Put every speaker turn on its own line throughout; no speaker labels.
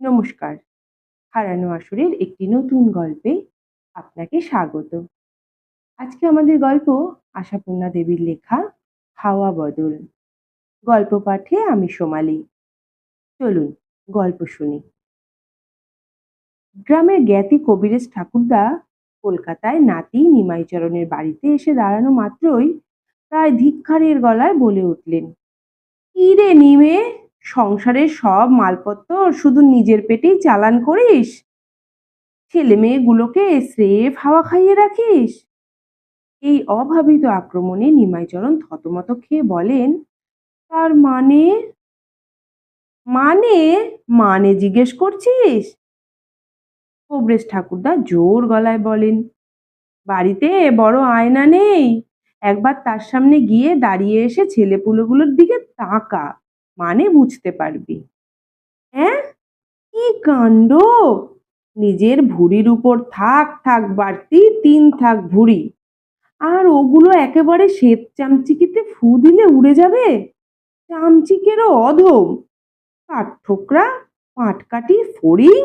নমস্কার। হারানো আসরের একটি নতুন গল্পে আপনাকে স্বাগত। আজকে আমাদের গল্প আশাপূর্ণা দেবীর লেখা হাওয়া বদল। গল্প পাঠে আমি সোমালি। চলুন, গল্প শুনি। গ্রামের জ্ঞাতি কবিরেজ ঠাকুরদা কলকাতায় নাতি নিমাইচরণের বাড়িতে এসে দাঁড়ানো মাত্রই প্রায় ধিক্ষারের গলায় বলে উঠলেন, কি রে নিমে? সংসারের সব মালপত্র শুধু নিজের পেটেই চালান করিস? ছেলে মেয়েগুলোকে স্রেফ হাওয়া খাইয়ে রাখিস? এই অভাবিত আক্রমণে নিমাইচরণ থতমত খেয়ে বলেন, তার মানে? মানে? মানে জিজ্ঞেস করছিস? কবরেশ ঠাকুরদা জোর গলায় বলেন, বাড়িতে বড় আয়না নেই। একবার তার সামনে গিয়ে দাঁড়িয়ে এসে ছেলেপুলেগুলোর দিকে তাকা। মানে বুঝতে পারবি। হ্যাঁ? কি কাণ্ড? নিজের ভুঁড়ির উপর থাক থাক, বাড়তি তিন থাক ভুঁড়ি। আর ওগুলো একেবারে শ্বেত চামচিকিতে ফু দিলে উড়ে যাবে? চামচিকেরও অধম। কাঠঠোকরা পাটকাটি ফড়িং?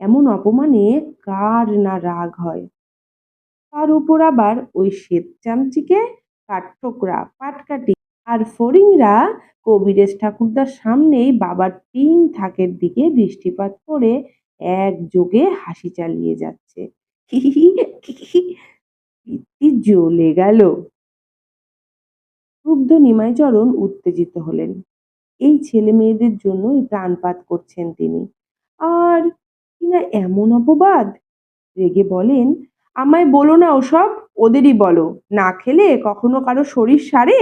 এমন অপমানে কার না রাগ হয়? তার উপর আবার ওই শ্বেত চামচিকে কাঠঠোকরা পাটকাটি আর ফড়িংরা কবিরেজ ঠাকুরদার সামনেই বাবার তিন থাকের দিকে দৃষ্টিপাত করে একযোগে হাসি চালিয়ে যাচ্ছে। জ্বলে গেল। ক্রুদ্ধ নিমাইচরণ উত্তেজিত হলেন। এই ছেলে মেয়েদের জন্যই প্রাণপাত করছেন তিনি। আর কিনা এমন অপবাদ? রেগে বলেন, আমায় বলো না ওসব? ওদেরই বলো, না খেলে কখনো কারও শরীর সারে?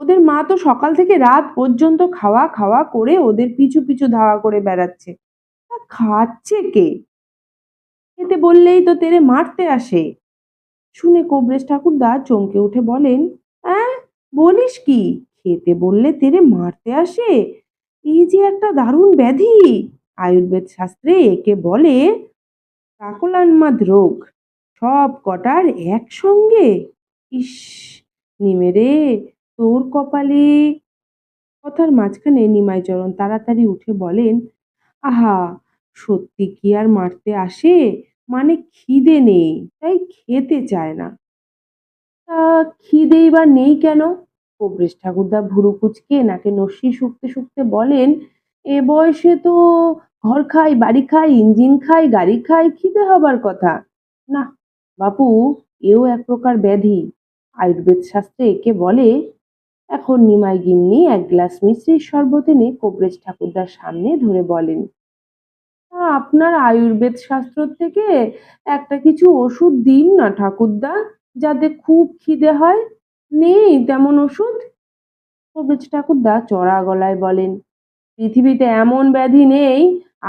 ওদের মা তো সকাল থেকে রাত পর্যন্ত খাওয়া খাওয়া করে ওদের পিছু পিছু ধাওয়া করে বেড়াচ্ছে। তা খাচ্ছে কে? খেতে বললেই তো তেরে মারতে আসে। শুনে কবরেশ ঠাকুরদা চমকে উঠে বলেন হ্যাঁ বলিস কি? খেতে বললে তেরে মারতে আসে? এই যে একটা দারুণ ব্যাধি। আয়ুর্বেদ শাস্ত্রে একে বলে কাকলান্মাদ রোগ। সব কটার একসঙ্গে। ইস, নিমেরে তোর কপালে কথার মাঝখানে নিমাইচরণ তাড়াতাড়ি উঠে বলেন, আহা, সত্যি কি আর মারতে আসে? মানে খিদে নেই, তাই খেতে চায় না। তা খিদেই বা নেই কেন? কবরেশ ঠাকুরদা ভুরু কুচকে নাকে নস্যি শুকতে শুকতে বলেন, এ বয়সে তো ঘর খাই, বাড়ি খাই, ইঞ্জিন খাই, গাড়ি খাই, খিদে হবার কথা। না বাপু, এও এক প্রকার ব্যাধি। আয়ুর্বেদ শাস্ত্রে একে বলে এখন নিমাই গিন্নি এক গ্লাস মিশ্রির শরবত এনে কবরেজ ঠাকুরদার সামনে ধরে বলেন আপনার আয়ুর্বেদ শাস্ত্র থেকে একটা কিছু ওষুধ দিন না ঠাকুরদা, যাতে খুব খিদে হয়। নেই তেমন ওষুধ? কবরেজ ঠাকুরদা চড়া গলায় বলেন, পৃথিবীতে এমন ব্যাধি নেই,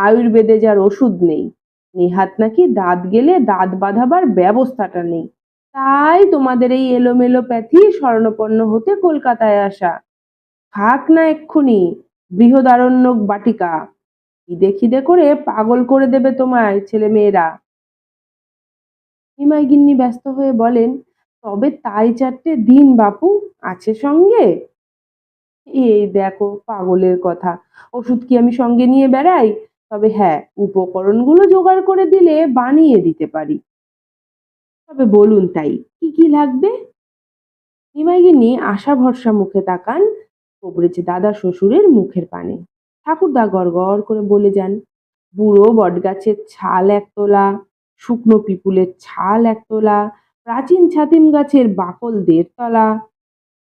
আয়ুর্বেদে যার ওষুধ নেই। নেহাত নাকি দাঁত গেলে দাঁত বাঁধাবার ব্যবস্থাটা নেই। তাই তোমাদের এই এলোমেলো প্যাথি স্বর্ণপন্ন হতে কলকাতায় আসা। থাক না এক্ষুনি, বৃহদারণ্যক বাটিকা। খিদে খিদে করে পাগল করে দেবে তোমায় ছেলে মেয়েরা নিমাই গিন্নি ব্যস্ত হয়ে বলেন, তবে তাই চারটে দিন বাপু, আছে সঙ্গে? এই দেখো, পাগলের কথা। ওষুধ কি আমি সঙ্গে নিয়ে বেড়াই? তবে হ্যাঁ উপকরণগুলো জোগাড় করে দিলে বানিয়ে দিতে পারি। তবে বলুন তাই, কি কি লাগবে? নিমাইগিনি আশা ভরসা মুখে তাকান, কবরেছে দাদা শ্বশুরের মুখের পানে। ঠাকুরদা গড় করে বলে যান, বুড়ো বটগাছের ছাল এক তোলা শুকনো পিপুলের ছাল এক তোলা প্রাচীন ছাতিম গাছের বাকল দেড়তলা,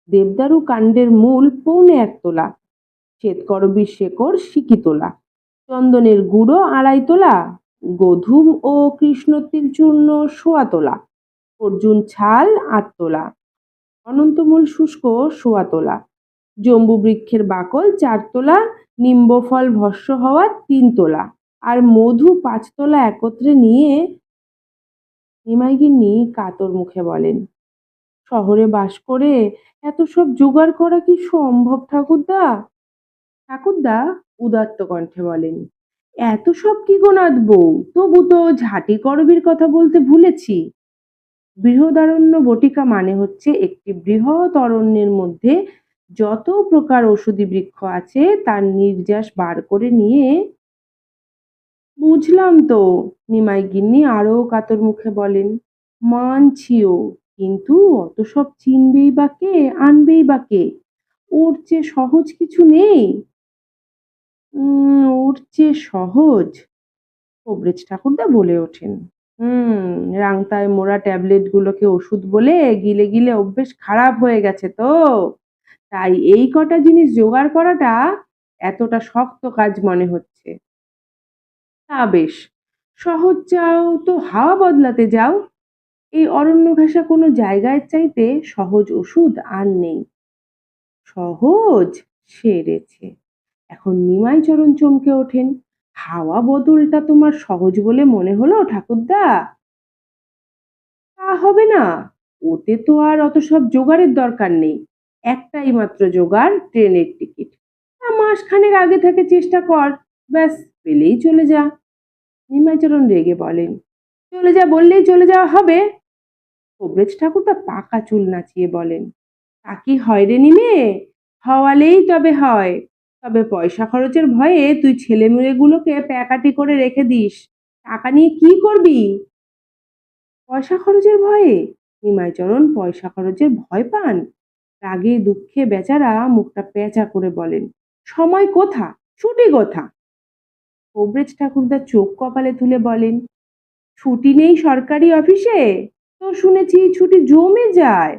দেবদারু কাণ্ডের মূল পৌনে এক তোলা শ্বেতকরবীর শেকড় সিকি তোলা চন্দনের গুঁড়ো আড়াই তোলা গধুম ও কৃষ্ণতিল চূর্ণ সোয়া তোলা, অর্জুন ছাল আট তোলা, অনন্তমূল শুষ্ক সোয়া তোলা, জম্বু বৃক্ষের বাকল চার তোলা নিম্বফল ভস্য হওয়া তিন তোলা, আর মধু পাঁচ তোলা একত্রে নিয়ে নিমাইগিন্নি কাতর মুখে বলেন, শহরে বাস করে এত সব জোগাড় করা কি সম্ভব ঠাকুরদা? ঠাকুরদা উদাত্ত কণ্ঠে বলেন এত সব কি গোনাদ বউ? তবু তো ঝাঁটি করবির কথা বলতে ভুলেছি। বৃহদারণ্য বটিকা মানে হচ্ছে একটি বৃহৎ অরণ্যের মধ্যে যত প্রকার ঔষধি বৃক্ষ আছে, তার নির্যাস বার করে নিয়ে বুঝলাম তো, নিমাই গিন্নি আরও কাতর মুখে বলেন, মানছিও, কিন্তু অত সব চিনবেই বা কে, আনবেই বা কে? ওর চেয়ে সহজ কিছু নেই? ওর চেয়ে সহজ কবরেজ ঠাকুরদা বলে ওঠেন। হুম, রাংতায় মোড়া ট্যাবলেট গুলোকে ওষুধ বলে গিলে গিলে অভ্যেস খারাপ হয়ে গেছে তো। তাই এই কটা জিনিস জোগাড় করাটা এতটা শক্ত কাজ মনে হচ্ছে। তা বেশ, সহজ চাও তো হাওয়া বদলাতে যাও। এই অরণ্য ঘাসা কোনো জায়গায় চাইতে সহজ ওষুধ আর নেই। সহজ সেরেছে। এখন নিমাই চরণ চমকে ওঠেন। হাওয়া বদলটা তোমার সহজ বলে মনে হলো, ঠাকুরদা? তা হবে না। ওতে তো আর অত সব জোগাড়ের দরকার নেই। একটাই মাত্র জোগাড়, ট্রেনের টিকিট। তা মাসখানেক আগে থেকে চেষ্টা কর। ব্যাস, পেলেই চলে যা। নিমাইচরণ রেগে বলেন, চলে যা বললেই চলে যাওয়া হবে। কবরেজ ঠাকুরদা পাকা চুল নাচিয়ে বলেন, তা কি হয় রে নিমে? হওয়ালেই তবে হয়। তবে পয়সা খরচের ভয়ে তুই ছেলেমেয়েগুলোকে প্যাকাটি করে রেখে দিস। টাকা নিয়ে কি করবি? পয়সা খরচের ভয়ে? নিমাইচরণ পয়সা খরচের ভয় পান। রাগে দুঃখে বেচারা মুখটা পেঁচা করে বলেন, সময় কোথা? ছুটি কোথা? কবরেজ ঠাকুরদা চোখ কপালে তুলে বলেন, ছুটি নেই সরকারি অফিসে? তো শুনেছি ছুটি জমে যায়।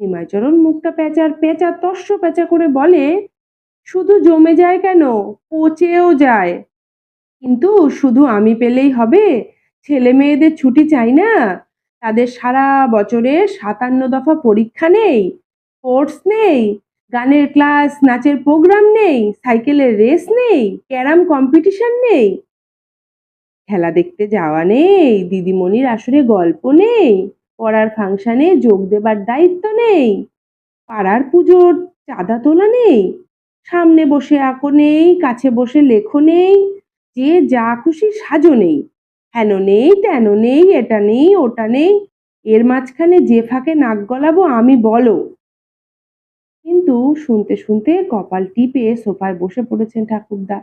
হিমাচরণ মুখটা পেঁচার পেঁচা তস্য পেঁচা করে বলে শুধু জমে যায় কেন? পচেও যায়। কিন্তু শুধু আমি পেলেই হবে? ছেলে মেয়েদের ছুটি চাই না? তাদের সারা বছরে সাতান্ন দফা পরীক্ষা নেই স্পোর্টস নেই, গানের ক্লাস, নাচের প্রোগ্রাম নেই, সাইকেলের রেস নেই, ক্যারাম কম্পিটিশন নেই। খেলা দেখতে যাওয়া নেই, দিদিমণির আসরে গল্প নেই, পড়ার ফাংশনে যোগ দেবার দায়িত্ব নেই, পাড়ার পুজোর চাঁদা তোলা নেই। সামনে বসে আঁকো নেই, কাছে বসে লেখো নেই, যে যা খুশি সাজো নেই। হেন নেই, তেন নেই, এটা নেই, ওটা নেই, এর মাঝখানে যে ফাঁকে নাক গলাবো আমি বলো। কিন্তু শুনতে শুনতে কপাল টিপে সোফায় বসে পড়েছেন ঠাকুরদা।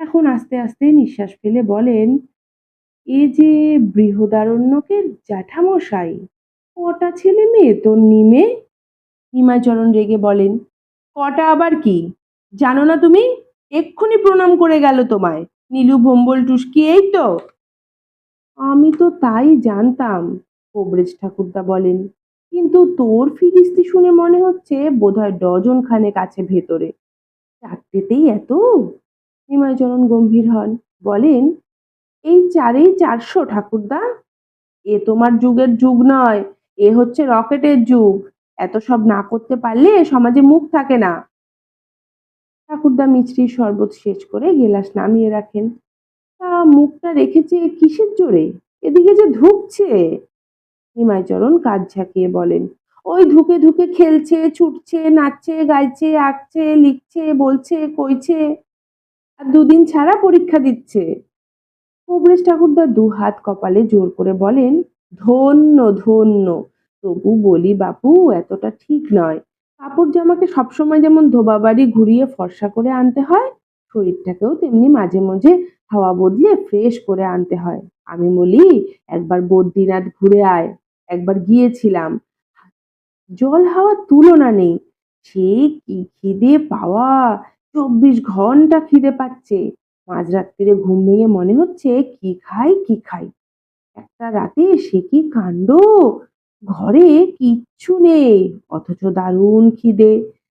এখন আস্তে আস্তে নিঃশ্বাস ফেলে বলেন, এ যে বৃহদারণ্যকের জ্যাঠামশাই, কটা ছেলে মেয়ে তোর নিমে হিমাচরণ রেগে বলেন, কটা আবার কি? জানো না তুমি? এক্ষুনি প্রণাম করে গেল তোমায়। নীলু ভম্বল টুসকি এই তো। আমি তো তাই জানতাম, কবরেজ ঠাকুরদা বলেন। কিন্তু তোর ফিরিস্তি শুনে মনে হচ্ছে বোধহয় ডজন খানেক আছে ভেতরে। চারটেতেই এত? নিমাইচরণ গম্ভীর হন। বলেন, এই চারেই চারশো ঠাকুরদা? এ তোমার যুগের যুগ নয়, এ হচ্ছে রকেটের যুগ। এত সব না করতে পারলে সমাজে মুখ থাকে না। ঠাকুরদা মিছরির শরবত শেষ করে গেলাস নামিয়ে রাখেন। তা মুখটা রেখেছে কিসের জোরে? এদিকে যে ধুকছে। নিমাইচরণ কাজ ঝাঁকিয়ে বলেন, ওই ধুকে ধুকে খেলছে, ছুটছে, নাচছে, গাইছে, আঁকছে, লিখছে, বলছে, কইছে, আর দুদিন ছাড়া পরীক্ষা দিচ্ছে। কবরেশ ঠাকুরদা দু হাত কপালে জোর করে বলেন, ধন্য ধন্য, তবু বলি বাপু, এতটা ঠিক নয়। কাপড় জামাকে সবসময় যেমন ধোবা বাড়ি ঘুরিয়ে ফর্সা করে আনতে হয়, শরীরটাকেও তেমনি মাঝে মাঝে হাওয়া বদলে ফ্রেশ করে আনতে হয়। আমি বলি, একবার বদ্রীনাথ ঘুরে আয়, একবার গিয়েছিলাম। জল হাওয়ার তুলনা নেই, সে কি খিদে পাওয়া? চব্বিশ ঘণ্টা খিদে পাচ্ছে। মাঝরাত্রিরে ঘুম ভেঙে মনে হচ্ছে, কি খাই কি খাই? একটা রাতে সে কি কাণ্ড? ঘরে কিচ্ছু নেই, অথচ দারুণ খিদে।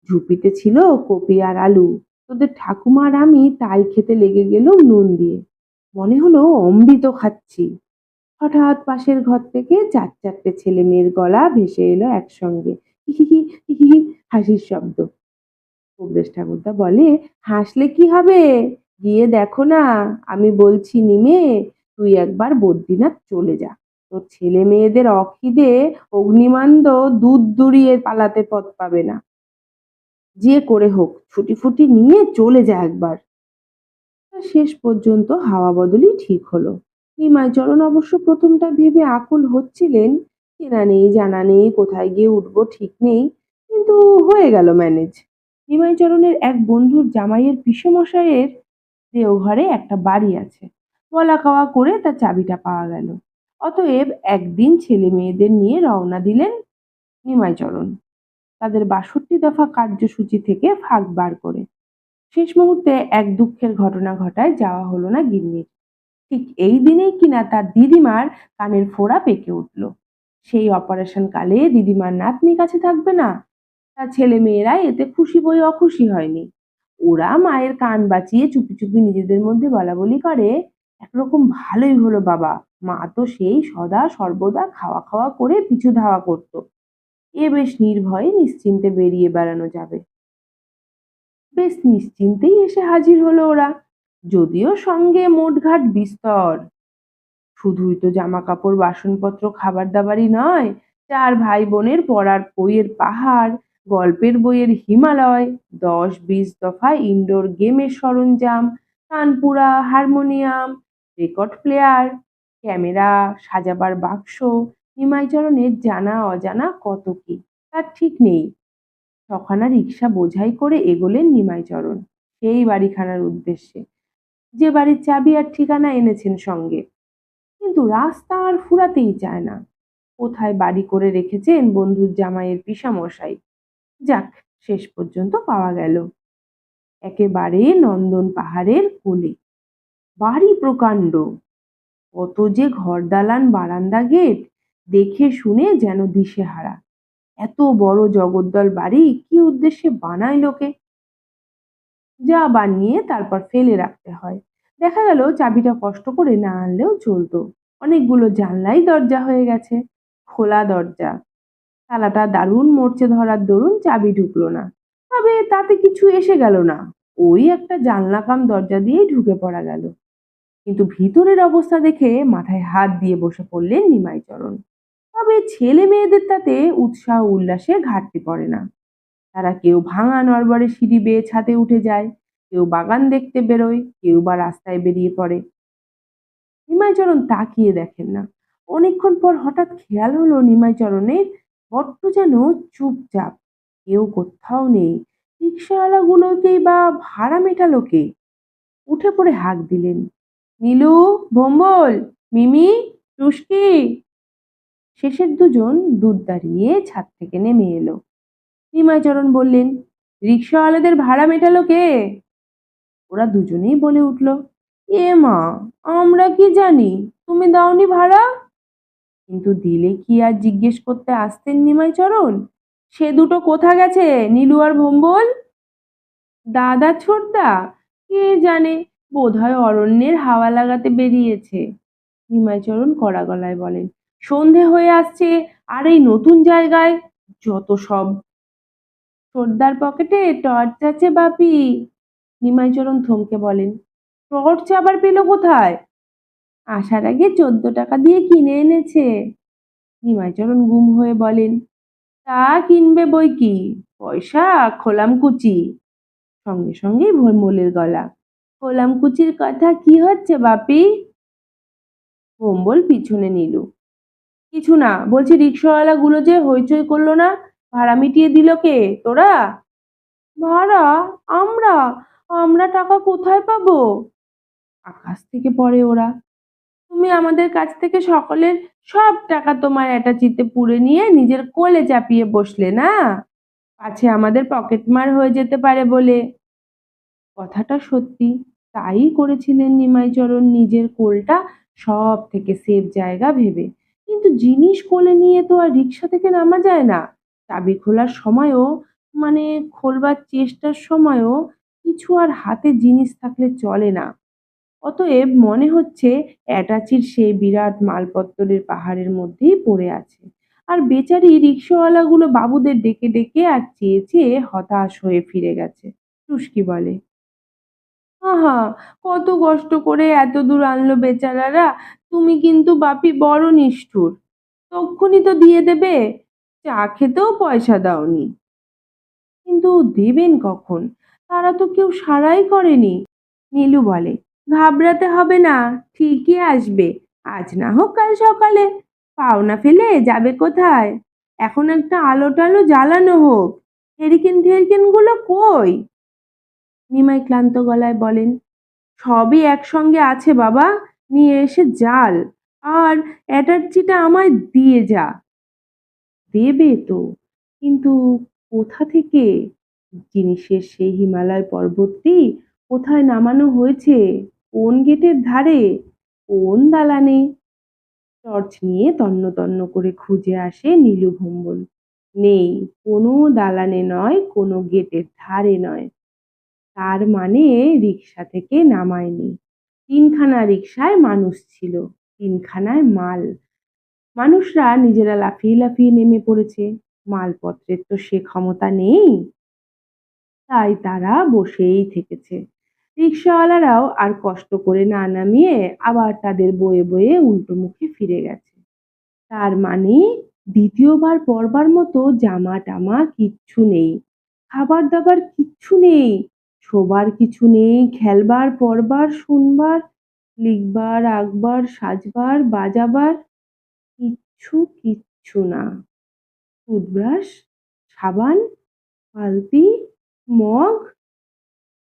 ঝুপিতে ছিল কপি আর আলু। তোদের ঠাকুমার আমি তাই খেতে লেগে গেলুম নুন দিয়ে। মনে হলো অমৃত খাচ্ছি। হঠাৎ পাশের ঘর থেকে চার চারটে ছেলে মেয়ের গলা ভেসে এলো একসঙ্গে। হাসির শব্দ। কবরেশ ঠাকুরদা বলে, হাসলে কি হবে? গিয়ে দেখো না, আমি বলছি নিমে, তুই একবার বদ্রীনাথ চলে যা। তোর ছেলে মেয়েদের অখিদে অগ্নিমান্দ দুধ দুরিয়ে পালাতে পথ পাবে না। যে করে হোক, ছুটি ফুটি নিয়ে চলে যায় একবার। তা শেষ পর্যন্ত হাওয়া বদলই ঠিক হলো। নিমাইচরণ অবশ্য প্রথমটা ভেবে আকুল হচ্ছিলেন। চেনা নেই, জানা নেই, কোথায় গিয়ে উঠবো ঠিক নেই, কিন্তু হয়ে গেল ম্যানেজ। নিমাইচরণের এক বন্ধুর জামাইয়ের পিসেমশাইয়ের দেওঘরে একটা বাড়ি আছে। বলা খাওয়া করে তার চাবিটা পাওয়া গেল। অতএব একদিন ছেলে মেয়েদের নিয়ে রওনা দিলেন নিমাইচরণ। তাদের বাষট্টি দফা কার্যসূচি থেকে ফাঁক বার করে। শেষ মুহূর্তে এক দুঃখের ঘটনা ঘটায় যাওয়া হলো না গিন্নির। ঠিক এই দিনেই কিনা তার দিদিমার কানের ফোড়া পেকে উঠল। সেই অপারেশন কালে দিদিমার নাতনি কাছে থাকবে না। তার ছেলে মেয়েরা এতে খুশি বই অখুশি হয়নি। ওরা মায়ের কান বাঁচিয়ে চুপি চুপি নিজেদের মধ্যে বলা বলি করে, একরকম ভালোই হলো বাবা। মা তো সেই সদা সর্বদা খাওয়া খাওয়া করে পিছু ধাওয়া করত। এ বেশ নির্ভয়ে নিশ্চিন্তে বেরিয়ে বেড়ানো যাবে। বেশ নিশ্চিন্তেই এসে হাজির হলো ওরা, যদিও সঙ্গে মোটঘাট বিস্তর। শুধুই তো জামা কাপড় বাসনপত্র খাবার দাবারই নয়, চার ভাই বোনের পড়ার বইয়ের পাহাড়, গল্পের বইয়ের হিমালয়, দশ বিশ দফা ইনডোর গেমের সরঞ্জাম, কানপুরা হারমোনিয়াম, রেকর্ড প্লেয়ার ক্যামেরা, সাজাবার বাক্স, নিমাইচরণের জানা অজানা কত কি, তার ঠিক নেই। ছখানা রিক্সা বোঝাই করে এগোলেন নিমাইচরণ, সেই বাড়িখানার উদ্দেশ্যে। যে বাড়ির চাবি আর ঠিকানা এনেছেন সঙ্গে। কিন্তু রাস্তা আর ফুরাতেই চায় না। কোথায় বাড়ি করে রেখেছেন বন্ধুর জামাইয়ের পিসামশাই? যাক, শেষ পর্যন্ত পাওয়া গেল। একেবারে নন্দন পাহাড়ের কোলে। বাড়ি প্রকাণ্ড। কত যে ঘর দালান বারান্দা গেট, দেখে শুনে যেন দিশেহারা। এত বড় জগদ্দল বাড়ি কি উদ্দেশ্যে বানায় লোকে? যা বানিয়ে তারপর ফেলে রাখতে হয়। দেখা গেল চাবিটা কষ্ট করে না আনলেও চলতো। অনেকগুলো জানলাই দরজা হয়ে গেছে, খোলা দরজা। তালাটা দারুণ মরচে ধরার দরুন চাবি ঢুকলো না। তবে তাতে কিছু এসে গেল না। ওই একটা জানলা কাম দরজা দিয়েই ঢুকে পড়া গেল। কিন্তু ভিতরের অবস্থা দেখে মাথায় হাত দিয়ে বসে পড়লেন নিমাইচরণ। তবে ছেলে মেয়েদের তাতে উৎসাহ উল্লাসে ঘাটতি পড়ে না। তারা কেউ ভাঙা নড়বড়ে সিঁড়ি বেয়ে ছাদে উঠে যায়, কেউ বাগান দেখতে বেরোয়, কেউ বা রাস্তায় বেরিয়ে পড়ে। নিমাইচরণ তাকিয়ে দেখেন না। অনেকক্ষণ পর হঠাৎ খেয়াল হলো নিমাইচরণের, বড্ড যেন চুপচাপ। কেউ কোথাও নেই। রিক্সাওয়ালাগুলোকেই বা ভাড়া মেটালোকে উঠে পড়ে হাঁক দিলেন। নীলু, ভম্বল, মিমি টুস্কি শেষের দুজন দুধ দাঁড়িয়ে ছাদ থেকে নেমে এলো। নিমাইচরণ বললেন রিক্সাওয়ালাদের ভাড়া মেটালো কে? ওরা দুজনেই বলে উঠল, এ মা, আমরা কি জানি? তুমি দাওনি ভাড়া? কিন্তু দিলে কি আর জিজ্ঞেস করতে আসতেন নিমাইচরণ? সে দুটো কোথা গেছে, নীলু আর ভম্বল? দাদা ছোটদা, কে জানে? বোধহয় অরণ্যের হাওয়া লাগাতে বেরিয়েছে। নিমাইচরণ কড়া গলায় বলেন, সন্ধে হয়ে আসছে, আর এই নতুন জায়গায় যত সব। সর্দার পকেটে টর্চ আছে বাপি। নিমাইচরণ থমকে বলেন, টর্চ আবার পেল কোথায়? আসার আগে চোদ্দ টাকা দিয়ে কিনে এনেছে। নিমাইচরণ গুম হয়ে বলেন, তা কিনবে বই কি? পয়সা, খোলাম কুচি। সঙ্গে সঙ্গেই ভোরমলের গলা। খোলাম কুচির কথা, কি হচ্ছে বাপি? ভোম্বল পিছনে নিল। কিছু না, বলছি রিক্সাওয়ালা গুলো যে হইচই করল না, ভাড়া মিটিয়ে দিল কে? তোরা? ভাড়া? আমরা? আমরা টাকা কোথায় পাবো? আকাশ থেকে পড়ে ওরা। তুমি আমাদের কাছ থেকে সকলের সব টাকা তোমার অ্যাটাচিতে পুড়ে নিয়ে নিজের কোলে চাপিয়ে বসলে না? পাছে আমাদের পকেটমার হয়ে যেতে পারে বলে। কথাটা সত্যি। তাই করেছিলেন নিমাইচরণ নিজের কোলটা সব থেকে সেফ জায়গা ভেবে। কিন্তু জিনিস কোলে নিয়ে তো আর রিক্সা থেকে নামা যায় না। চাবি খোলার সময়ও মানে খোলবার চেষ্টার সময়ও কিছু আর হাতে জিনিস থাকলে চলে না। অতএব মনে হচ্ছে অ্যাটাচির সেই বিরাট মালপত্তরের পাহাড়ের মধ্যেই পড়ে আছে। আর বেচারি রিক্সাওয়ালাগুলো বাবুদের ডেকে ডেকে আর চেয়ে চেয়ে হতাশ হয়ে ফিরে গেছে। টুস্কি বলে আহা, কত কষ্ট করে এত দূর আনলো বেচারারা। তুমি কিন্তু বাপি বড় নিষ্ঠুর। তক্ষুনি তো দিয়ে দেবে। চা খেতেও পয়সা দাওনি। কিন্তু দেবেন কখন? তারা তো কেউ সারাই করেনি। নীলু বলে, ঘাবড়াতে হবে না, ঠিকই আসবে। আজ না হোক কাল সকালে। পাওনা ফেলে যাবে কোথায়? এখন একটা আলো টালো জ্বালানো হোক। হেরিকেন টেরিকেনগুলো কই? নিমাই ক্লান্ত গলায় বলেন, সবই একসঙ্গে আছে বাবা, নিয়ে এসে জাল, আর অ্যাটার্জিটা আমায় দিয়ে যা। দেবে তো, কিন্তু কোথা থেকে? জিনিসের সেই হিমালয় পর্বতটি কোথায় নামানো হয়েছে? কোন গেটের ধারে? কোন দালানে? টর্চ নিয়ে তন্ন তন্ন করে খুঁজে আসে নীলু ভম্বল। নেই, কোনো দালানে নয়, কোনো গেটের ধারে নয়। তার মানে রিক্সা থেকে নামায়নি। তিনখানা রিক্সায় মানুষ ছিল, তিনখানায় মাল। মানুষরা নিজেরা লাফিয়ে লাফিয়ে নেমে পড়েছে। মালপত্রের তো সে ক্ষমতা নেই। তাই তারা বসেই থেকেছে। রিক্সাওয়ালারাও আর কষ্ট করে না নামিয়ে আবার তাদের বয়ে বয়ে উল্টো মুখে ফিরে গেছে। তার মানে দ্বিতীয়বার পরবার মতো জামা টামা কিচ্ছু নেই খাবার দাবার কিচ্ছু নেই। শোবার কিছু নেই, খেলবার পরবার শুনবার, লিখবার, আঁকবার, সাজবার, বাজাবার, কিচ্ছু কিচ্ছু না। টুথব্রাশ, সাবান, বালতি, মগ,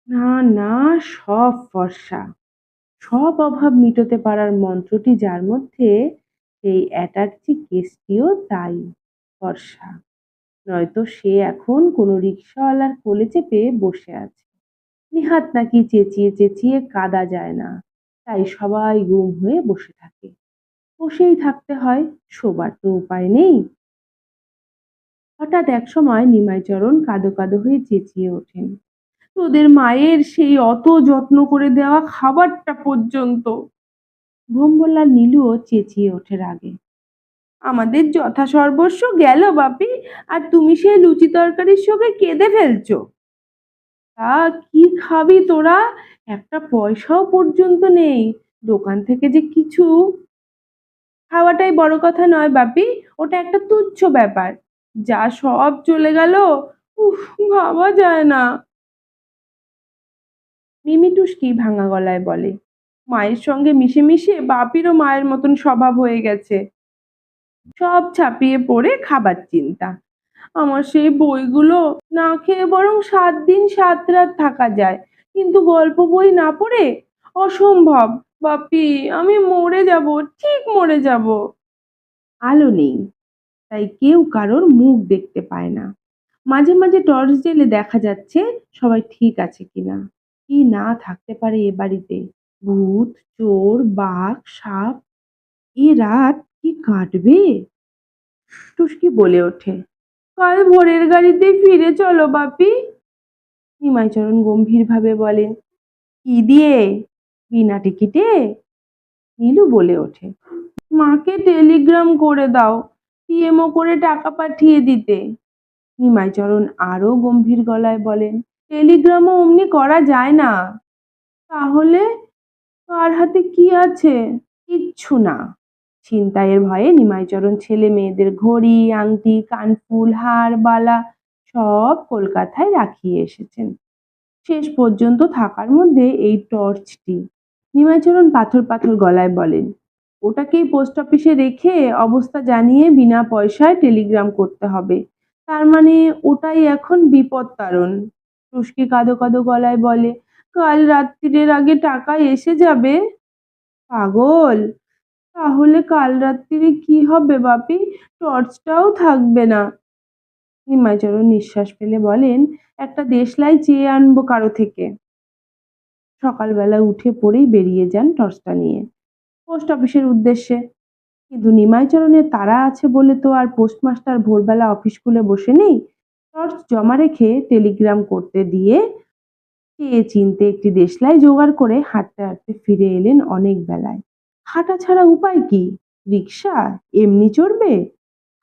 না না, সব ফর্সা। সব অভাব মিটোতে পারার মন্ত্রটি যার মধ্যে, সেই অ্যাটার্জি কেসটিও তাই ফর্সা। নয়তো সে এখন কোনো রিক্সাওয়ালার কোলে চেপে বসে আছে। নিহাত নাকি চেঁচিয়ে চেঁচিয়ে কাদা যায় না। তাই সবাই গুম হয়ে বসে থাকে। বসেই থাকতে হয়, শোবার তো উপায় নেই। হঠাৎ এক সময় নিমাইচরণ কাদো কাদো হয়ে চেঁচিয়ে ওঠেন। তোদের মায়ের সেই অত যত্ন করে দেওয়া খাবারটা পর্যন্ত। ভোম্বলাল নীলুও চেঁচিয়ে ওঠে আগে আমাদের যথা সর্বস্ব গেল বাপি, আর তুমি সেই লুচি তরকারির সঙ্গে কেঁদে ফেলছো। তা কি খাবি তোরা? একটা পয়সাও পর্যন্ত নেই। দোকান থেকে যে কিছু খাওয়াটাই বড় কথা নয় বাপি, ওটা একটা তুচ্ছ ব্যাপার। যা সব চলে গেল, উফ, ভাবা যায় না। মিমি টুসকি ভাঙা গলায় বলে, মায়ের সঙ্গে মিশে মিশে বাপিরও মায়ের মতন স্বভাব হয়ে গেছে। সব ছাপিয়ে পড়ে খাবার চিন্তা। আমার সেই বইগুলো না খেয়ে বরং সাত দিন সাত রাত থাকা যায়। কিন্তু গল্প বই না পড়ে অসম্ভব। বাপি, আমি মরে যাব, ঠিক মরে যাব। আলো নেই, তাই কেউ কারোর মুখ দেখতে পায় না। মাঝে মাঝে টর্চ জেলে দেখা যাচ্ছে সবাই ঠিক আছে কিনা। কি না থাকতে পারে এ বাড়িতে? ভূত, চোর, বাঘ, সাপ, এ রাত কি কাটবে? টুসকি বলে ওঠে। কাল ভোরের গাড়িতে ফিরে চলো, বাপি। নিমাইচরণ গম্ভীরভাবে বলেন কি দিয়ে? বিনা টিকিটে? নীলু বলে ওঠে, মাকে টেলিগ্রাম করে দাও, পিএমও করে টাকা পাঠিয়ে দিতে। নিমাইচরণ আরও গম্ভীর গলায় বলেন, টেলিগ্রামও অমনি করা যায় না। তাহলে কার হাতে কি আছে? কিচ্ছু না। ছিনতাইয়ের ভয়ে নিমাইচরণ, ছেলে মেয়েদের ঘড়ি, আংটি, কানফুল, হার, বালা সব কলকাতায় রাখিয়ে এসেছেন। শেষ পর্যন্ত থাকার মধ্যে এই টর্চটি নিমাইচরণ পাথর পাথর গলায় বলেন, ওটাকেই পোস্ট অফিসে রেখে অবস্থা জানিয়ে বিনা পয়সায় টেলিগ্রাম করতে হবে। তার মানে ওটাই এখন বিপদ কারণ টুস্কি কাঁদো কাঁদো গলায় বলে, কাল রাত্রির আগে টাকা এসে যাবে? পাগল! তাহলে কাল রাত্রিরে কি হবে বাপি? টর্চটাও থাকবে না। নিমাইচরণ নিঃশ্বাস ফেলে বলেন, একটা দেশলাই চেয়ে আনব কারও থেকে। সকালবেলা উঠে পড়েই বেরিয়ে যান টর্চটা নিয়ে। পোস্ট অফিসের উদ্দেশ্যে। কিন্তু নিমাইচরণের তারা আছে বলে তো আর পোস্টমাস্টার ভোরবেলা অফিস খুলে বসে নেই। টর্চ জমা রেখে টেলিগ্রাম করতে দিয়ে চেয়ে চিনতে একটি দেশলাই জোগাড় করে হাঁটতে হাঁটতে ফিরে এলেন অনেক বেলায়। হাঁটা ছাড়া উপায় কি? রিক্সা? এমনি চড়বে?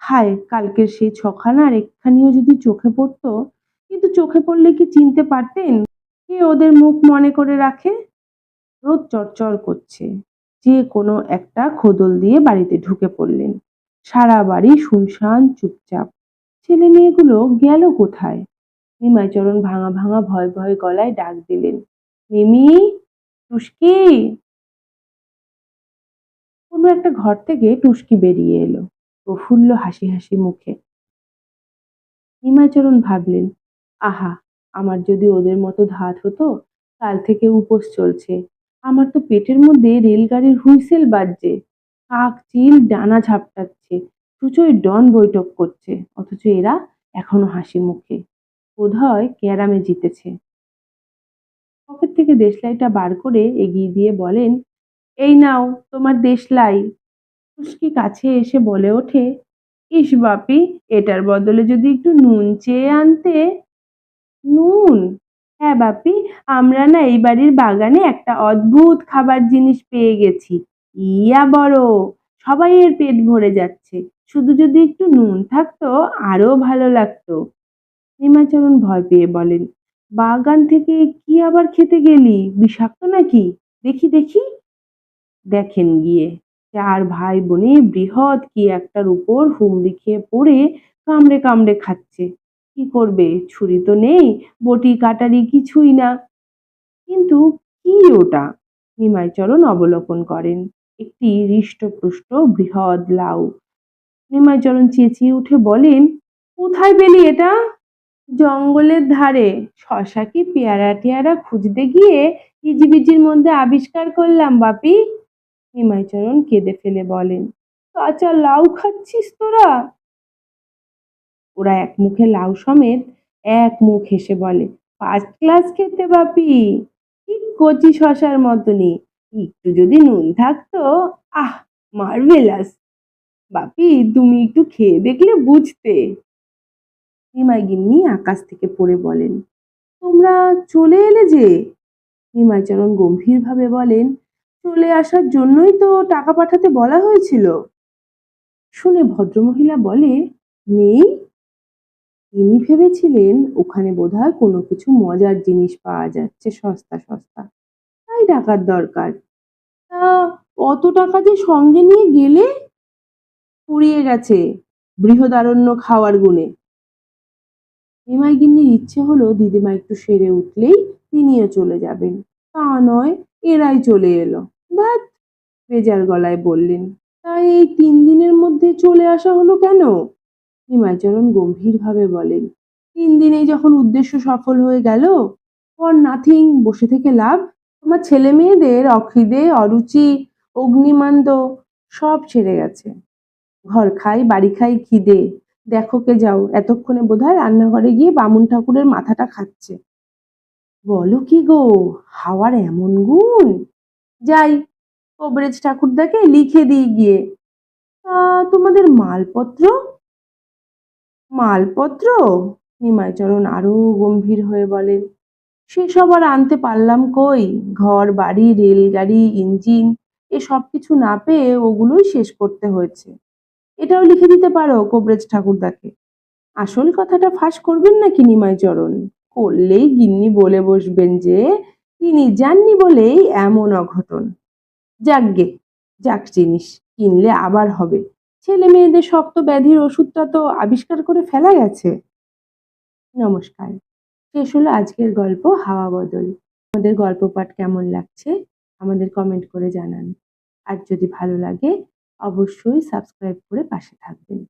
হায়, কালকের সেই ছখানার একখানিও যদি চোখে পড়তো, কিন্তু চোখে পড়লে কি চিনতে পারতেন কে ওদের মুখ মনে করে রাখে? রোদ চড়চড় করছে। যে কোনো একটা খোদল দিয়ে বাড়িতে ঢুকে পড়লেন। সারা বাড়ি শুনশান চুপচাপ। ছেলে মেয়েগুলো গেল কোথায়? নিমাইচরণ ভাঙা ভাঙা ভয় ভয় গলায় ডাক দিলেন। মিমি টুস্কি কোনো একটা ঘর থেকে টুস্কি বেরিয়ে এলো, প্রফুল্ল হাসি হাসি মুখে। নিমাইচরণ ভাবলেন, আহা, আমার যদি ওদের মতো ধাত হতো, কাল থেকে উপোস চলছে। আমার তো পেটের মধ্যে রেলগাড়ির হুইসেল বাজছে। কাক চিল ডানা ঝাপটাচ্ছে সুচয় ডন বৈঠক করছে, অথচ এরা এখনও হাসি মুখে। বোধহয় ক্যারামে জিতেছে। পকেট থেকে দেশলাইটা বার করে এগিয়ে দিয়ে বলেন এই নাও, তোমার দেশলাই খুশকি কাছে এসে বলে ওঠে, ইস বাপি, এটার বদলে যদি একটু নুন চেয়ে আনতে? নুন? হ্যাঁ বাপি, আমরা না এই বাড়ির বাগানে একটা অদ্ভুত খাবার জিনিস পেয়ে গেছি। ইয়া বড়, সবাই এর পেট ভরে যাচ্ছে। শুধু যদি একটু নুন থাকতো আরও ভালো লাগতো। নিমাচরণ ভয় পেয়ে বলেন, বাগান থেকে কি আবার খেতে গেলি? বিষাক্ত নাকি? দেখি দেখি। দেখেন গিয়ে। চার ভাই বোনে বৃহৎ কি একটার উপর হুমড়ি খেয়ে পড়ে কামড়ে কামড়ে খাচ্ছে। কি করবে? ছুরি তো নেই, বটি কাটারি কিছুই না। কিন্তু কি ওটা? নিমাইচরণ অবলোকন করেন। একটি হৃষ্টপুষ্ট বৃহৎ লাউ। নিমাইচরণ চেঁচিয়ে উঠে বলেন, কোথায় পেলি এটা? জঙ্গলের ধারে। শশা কি পেয়ারা টেয়ারা খুঁজতে গিয়ে হিজিবিজির মধ্যে আবিষ্কার করলাম বাপি। নিমাইচরণ কেঁদে ফেলে বলেন, কাঁচা লাউ খাচ্ছিস তোরা? ওরা এক মুখে লাউ সমেত এক মুখ হেসে বলে ফার্স্ট ক্লাস খেতে বাপি ঠিক কচি শশার মতনই, একটু যদি নুন থাকতো, আহ, মার্ভেলাস। বাপি, তুমি একটু খেয়ে দেখলে বুঝতে। নিমাই গিন্নি আকাশ থেকে পড়ে বলেন, তোমরা চলে এলে যে? নিমাইচরণ গম্ভীরভাবে বলেন চলে আসার জন্যই তো টাকা পাঠাতে বলা হয়েছিল। শুনে ভদ্রমহিলা বলে নেই তিনি ভেবেছিলেন ওখানে বোধহয় কোনো কিছু মজার জিনিস পাওয়া যাচ্ছে সস্তা সস্তা। তাই টাকার দরকার। তা অত টাকা যে সঙ্গে নিয়ে গেলে? পুড়িয়ে গেছে বৃহদারণ্য খাওয়ার গুণে। নিমাই গিন্নির ইচ্ছে হলো দিদিমা একটু সেরে উঠলেই তিনিও চলে যাবেন। তা নয়, এরাই চলে এলো। ধ্যাত বেজার গলায় বললেন, তাই এই তিন দিনের মধ্যে চলে আসা হলো কেন? নিমাইচরণ গম্ভীরভাবে বলেন, তিন দিনেই যখন উদ্দেশ্য সফল হয়ে গেল ফর নাথিং বসে থেকে লাভ? তোমার ছেলে মেয়েদের অখিদে অরুচি, অগ্নিমান্দ সব ছেড়ে গেছে। ঘর খাই, বাড়ি খাই খিদে। দেখো কে যাও, এতক্ষণে বোধহয় রান্নাঘরে গিয়ে বামুন ঠাকুরের মাথাটা খাচ্ছে। বলো কি গো, হাওয়ার এমন গুণ? যাই, কবরেজ ঠাকুরদাকে লিখে দিই গিয়ে। তা তোমাদের মালপত্র? মালপত্র? নিমাইচরণ আরও গম্ভীর হয়ে বলেন, সেসব আর আনতে পারলাম কই? ঘর, বাড়ি, রেলগাড়ি, ইঞ্জিন এসব কিছু না পেয়ে ওগুলোই শেষ করতে হয়েছে। এটাও লিখে দিতে পারো কবরেজ ঠাকুরদাকে। আসল কথাটা ফাঁস করবেন নাকি নিমাইচরণ? করলেই গিন্নি বলে বসবেন যে তিনি যাননি বলেই এমন অঘটন। যাকগে যাক জিনিস, কিনলে আবার হবে। ছেলে মেয়েদের শক্ত ব্যাধির ওষুধটা তো আবিষ্কার করে ফেলা গেছে। নমস্কার, শেষ হলো আজকের গল্প হাওয়া বদল। আমাদের গল্প পাঠ কেমন লাগছে, আমাদের কমেন্ট করে জানান। আর যদি ভালো লাগে, অবশ্যই সাবস্ক্রাইব করে পাশে থাকবেন।